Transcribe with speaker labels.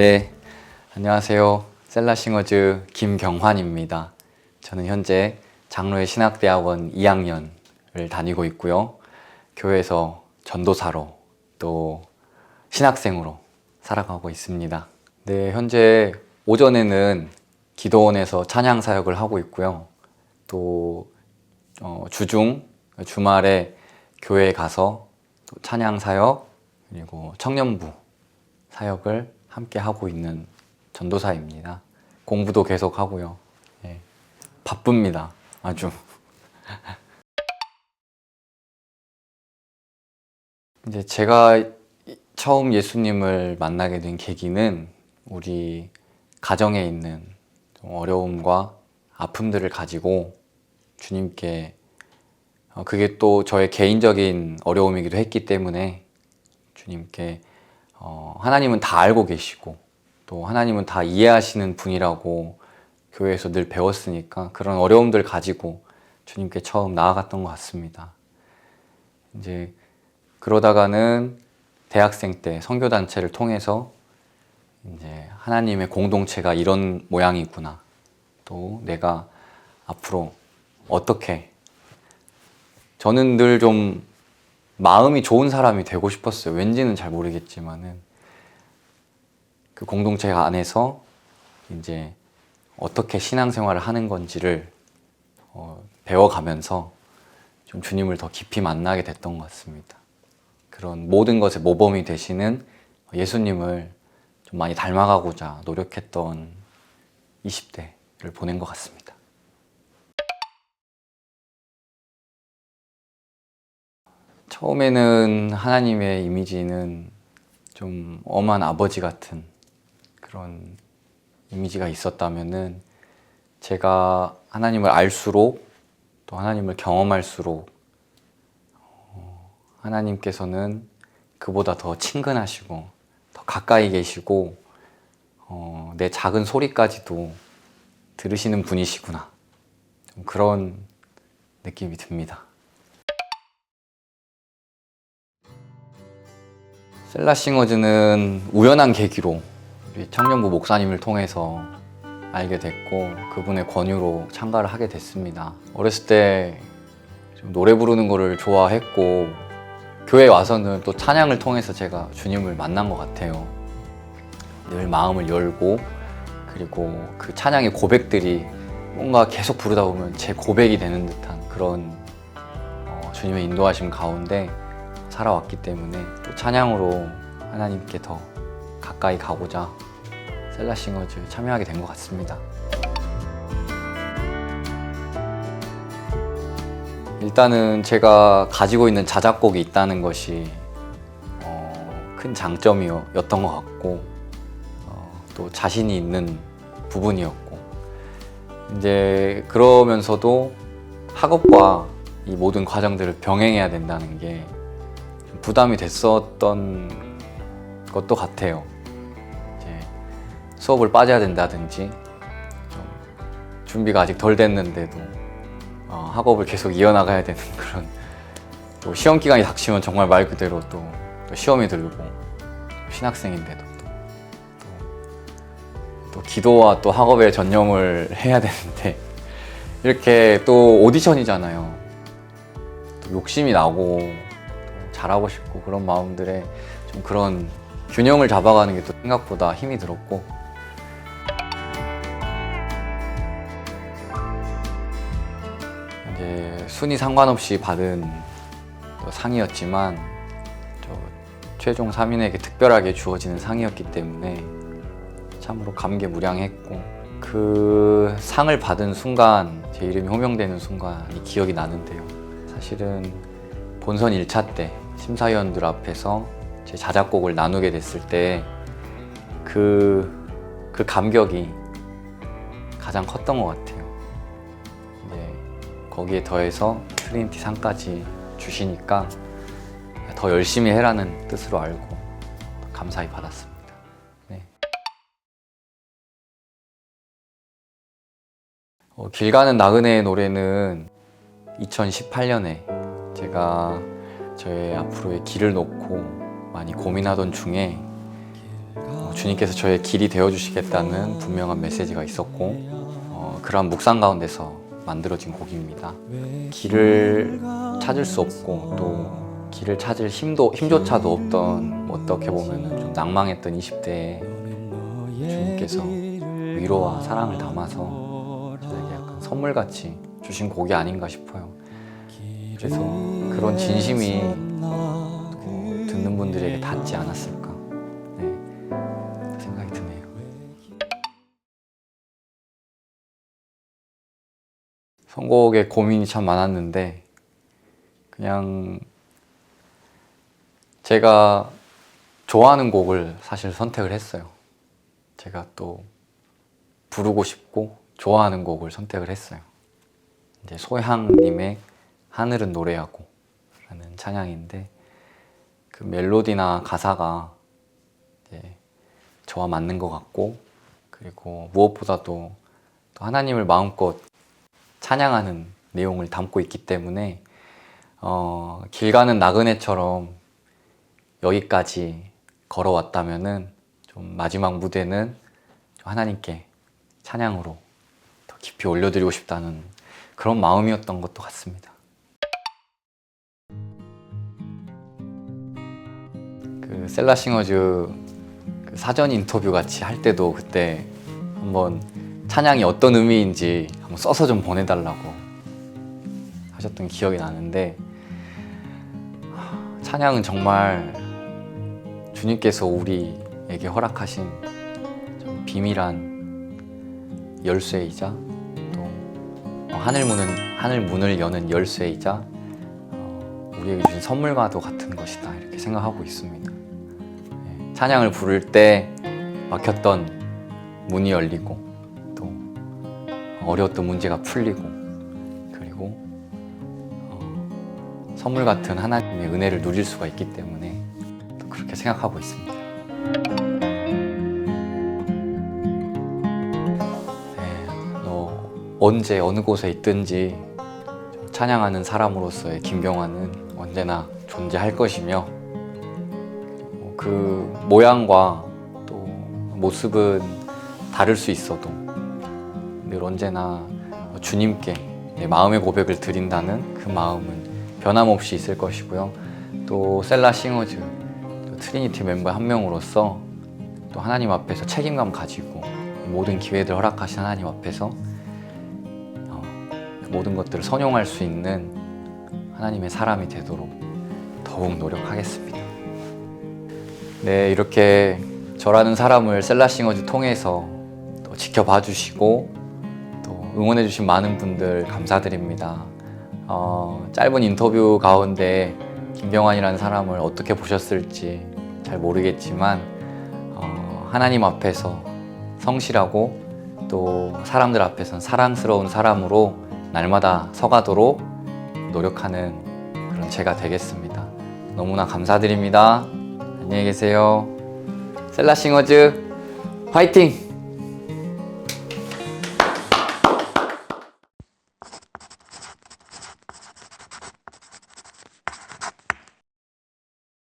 Speaker 1: 네, 안녕하세요. 셀라싱어즈 김경환입니다. 저는 현재 장로의 신학대학원 2학년을 다니고 있고요. 교회에서 전도사로 또 신학생으로 살아가고 있습니다. 네, 현재 오전에는 기도원에서 찬양 사역을 하고 있고요. 또 어, 주중 주말에 교회에 가서 또 찬양 사역 그리고 청년부 사역을 함께 하고 있는 전도사입니다. 공부도 계속 하고요. 예, 바쁩니다. 아주. 이제 제가 처음 예수님을 만나게 된 계기는 우리 가정에 있는 좀 어려움과 아픔들을 가지고 주님께 어, 그게 또 저의 개인적인 어려움이기도 했기 때문에 주님께 어, 하나님은 다 알고 계시고 또 하나님은 다 이해하시는 분이라고 교회에서 늘 배웠으니까 그런 어려움들 가지고 주님께 처음 나아갔던 것 같습니다. 이제 그러다가는 대학생 때 선교 단체를 통해서 이제 하나님의 공동체가 이런 모양이구나. 또 내가 앞으로 어떻게 저는 늘 좀 마음이 좋은 사람이 되고 싶었어요. 왠지는 잘 모르겠지만은 그 공동체 안에서 이제 어떻게 신앙생활을 하는 건지를 어, 배워가면서 좀 주님을 더 깊이 만나게 됐던 것 같습니다. 그런 모든 것의 모범이 되시는 예수님을 좀 많이 닮아가고자 노력했던 20대를 보낸 것 같습니다. 처음에는 하나님의 이미지는 좀 엄한 아버지 같은 그런 이미지가 있었다면은 제가 하나님을 알수록 또 하나님을 경험할수록 어, 하나님께서는 그보다 더 친근하시고 더 가까이 계시고 어, 내 작은 소리까지도 들으시는 분이시구나 좀 그런 느낌이 듭니다. 셀라싱어즈는 우연한 계기로 우리 청년부 목사님을 통해서 알게 됐고 그분의 권유로 참가를 하게 됐습니다. 어렸을 때좀 노래 부르는 거를 좋아했고 교회 와서는 또 찬양을 통해서 제가 주님을 만난 것 같아요. 늘 마음을 열고 그리고 그 찬양의 고백들이 뭔가 계속 부르다 보면 제 고백이 되는 듯한 그런 어, 주님의 인도하심 가운데 살아왔기 때문에 또 찬양으로 하나님께 더 가까이 가고자 셀라싱어즈 참여하게 된 것 같습니다. 일단은 제가 가지고 있는 자작곡이 있다는 것이 어, 큰 장점이었던 것 같고 어, 또 자신이 있는 부분이었고 이제 그러면서도 학업과 이 모든 과정들을 병행해야 된다는 게 부담이 됐었던 것도 같아요. 수업을 빠져야 된다든지 좀 준비가 아직 덜 됐는데도 어, 학업을 계속 이어나가야 되는 그런 또 시험 기간이 닥치면 정말 말 그대로 또, 또 시험이 들고 신학생인데도 또, 또, 또 기도와 또 학업에 전념을 해야 되는데 이렇게 또 오디션이잖아요. 또 욕심이 나고 또 잘하고 싶고 그런 마음들에 좀 그런 균형을 잡아가는 게 또 생각보다 힘이 들었고 이제 순위 상관없이 받은 또 상이었지만 저 최종 3인에게 특별하게 주어지는 상이었기 때문에 참으로 감개무량했고 그 상을 받은 순간 제 이름이 호명되는 순간이 기억이 나는데요. 사실은 본선 1차 때 심사위원들 앞에서 제 자작곡을 나누게 됐을 때 그, 그 감격이 가장 컸던 것 같아요. 이제 거기에 더해서 트리니티 상까지 주시니까 더 열심히 해라는 뜻으로 알고 감사히 받았습니다. 네. 어, 길 가는 나그네의 노래는 2018년에 제가 저의 앞으로의 길을 놓고 많이 고민하던 중에 어, 주님께서 저의 길이 되어 주시겠다는 분명한 메시지가 있었고 어, 그러한 묵상 가운데서 만들어진 곡입니다. 길을 찾을 수 없고 또 길을 찾을 힘도 힘조차도 없던 뭐 어떻게 보면 좀 낭망했던 20대에 주님께서 위로와 사랑을 담아서 저에게 약간 선물같이 주신 곡이 아닌가 싶어요. 그래서 그런 진심이 또 듣는 분들에게 닿지 않았을까 네, 생각이 드네요. 선곡에 고민이 참 많았는데 그냥 제가 좋아하는 곡을 사실 선택을 했어요. 제가 또 부르고 싶고 좋아하는 곡을 선택을 했어요. 이제 소향님의 하늘은 노래하고 찬양인데 그 멜로디나 가사가 저와 맞는 것 같고 그리고 무엇보다도 또 하나님을 마음껏 찬양하는 내용을 담고 있기 때문에 어, 길 가는 나그네처럼 여기까지 걸어왔다면은 좀 마지막 무대는 좀 하나님께 찬양으로 더 깊이 올려드리고 싶다는 그런 마음이었던 것도 같습니다. 그 셀라싱어즈 그 사전 인터뷰 같이 할 때도 그때 한번 찬양이 어떤 의미인지 한번 써서 좀 보내달라고 하셨던 기억이 나는데 하, 찬양은 정말 주님께서 우리에게 허락하신 좀 비밀한 열쇠이자 또 하늘 문은 하늘 문을 여는 열쇠이자 어, 우리에게 주신 선물과도 같은 것이다 생각하고 있습니다. 네, 찬양을 부를 때 막혔던 문이 열리고 또 어려웠던 문제가 풀리고 그리고 어, 선물 같은 하나님의 은혜를 누릴 수가 있기 때문에 또 그렇게 생각하고 있습니다. 네, 너 언제 어느 곳에 있든지 찬양하는 사람으로서의 김병환은 언제나 존재할 것이며 그 모양과 또 모습은 다를 수 있어도 늘 언제나 주님께 내 마음의 고백을 드린다는 그 마음은 변함없이 있을 것이고요. 또 셀라 싱어즈 또 트리니티 멤버 한 명으로서 또 하나님 앞에서 책임감 가지고 이 모든 기회들 허락하신 하나님 앞에서 어, 그 모든 것들을 선용할 수 있는 하나님의 사람이 되도록 더욱 노력하겠습니다. 네, 이렇게 저라는 사람을 셀라싱어즈 통해서 또 지켜봐 주시고 또 응원해 주신 많은 분들 감사드립니다. 어, 짧은 인터뷰 가운데 김병환이라는 사람을 어떻게 보셨을지 잘 모르겠지만 어, 하나님 앞에서 성실하고 또 사람들 앞에서는 사랑스러운 사람으로 날마다 서가도록 노력하는 그런 제가 되겠습니다. 너무나 감사드립니다. 안녕히 계세요. 셀라싱어즈 화이팅!